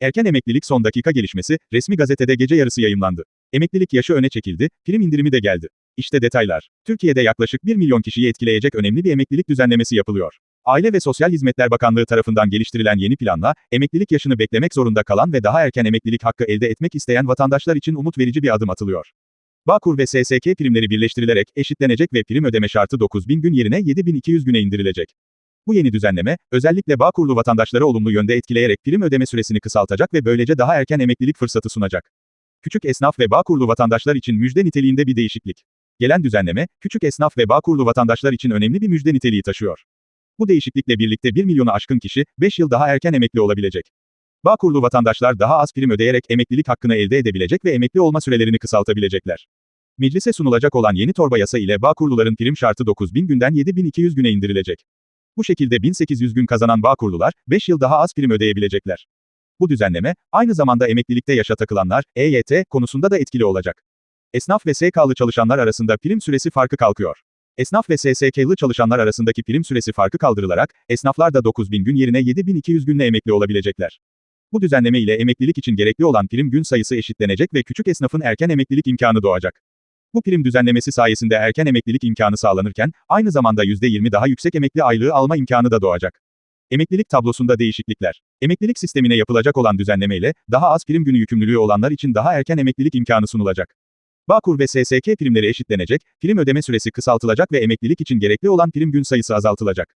Erken emeklilik son dakika gelişmesi, resmi gazetede gece yarısı yayımlandı. Emeklilik yaşı öne çekildi, prim indirimi de geldi. İşte detaylar. Türkiye'de yaklaşık 1 milyon kişiyi etkileyecek önemli bir emeklilik düzenlemesi yapılıyor. Aile ve Sosyal Hizmetler Bakanlığı tarafından geliştirilen yeni planla, emeklilik yaşını beklemek zorunda kalan ve daha erken emeklilik hakkı elde etmek isteyen vatandaşlar için umut verici bir adım atılıyor. Bağkur ve SSK primleri birleştirilerek eşitlenecek ve prim ödeme şartı 9000 gün yerine 7200 güne indirilecek. Bu yeni düzenleme, özellikle Bağkurlu vatandaşları olumlu yönde etkileyerek prim ödeme süresini kısaltacak ve böylece daha erken emeklilik fırsatı sunacak. Küçük esnaf ve Bağkurlu vatandaşlar için müjde niteliğinde bir değişiklik. Gelen düzenleme, küçük esnaf ve Bağkurlu vatandaşlar için önemli bir müjde niteliği taşıyor. Bu değişiklikle birlikte 1 milyonu aşkın kişi, 5 yıl daha erken emekli olabilecek. Bağkurlu vatandaşlar daha az prim ödeyerek emeklilik hakkını elde edebilecek ve emekli olma sürelerini kısaltabilecekler. Meclise sunulacak olan yeni torba yasa ile Bağkurluların prim şartı 9000 günden 7200 güne indirilecek. Bu şekilde 1800 gün kazanan Bağkurlular, 5 yıl daha az prim ödeyebilecekler. Bu düzenleme, aynı zamanda emeklilikte yaşa takılanlar, EYT, konusunda da etkili olacak. Esnaf ve SK'lı çalışanlar arasında prim süresi farkı kalkıyor. Esnaf ve SSK'lı çalışanlar arasındaki prim süresi farkı kaldırılarak, esnaflar da 9000 gün yerine 7200 günle emekli olabilecekler. Bu düzenleme ile emeklilik için gerekli olan prim gün sayısı eşitlenecek ve küçük esnafın erken emeklilik imkanı doğacak. Bu prim düzenlemesi sayesinde erken emeklilik imkanı sağlanırken, aynı zamanda %20 daha yüksek emekli aylığı alma imkanı da doğacak. Emeklilik tablosunda değişiklikler. Emeklilik sistemine yapılacak olan düzenleme ile, daha az prim günü yükümlülüğü olanlar için daha erken emeklilik imkanı sunulacak. Bağkur ve SSK primleri eşitlenecek, prim ödeme süresi kısaltılacak ve emeklilik için gerekli olan prim gün sayısı azaltılacak.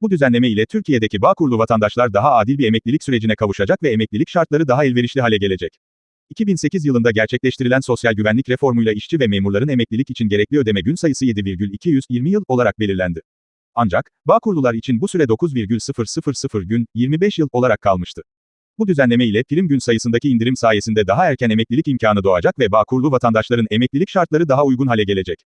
Bu düzenleme ile Türkiye'deki Bağkurlu vatandaşlar daha adil bir emeklilik sürecine kavuşacak ve emeklilik şartları daha elverişli hale gelecek. 2008 yılında gerçekleştirilen sosyal güvenlik reformuyla işçi ve memurların emeklilik için gerekli ödeme gün sayısı 7,220 yıl olarak belirlendi. Ancak, Bağkurlular için bu süre 9,000 gün, 25 yıl olarak kalmıştı. Bu düzenleme ile prim gün sayısındaki indirim sayesinde daha erken emeklilik imkanı doğacak ve Bağkurlu vatandaşların emeklilik şartları daha uygun hale gelecek.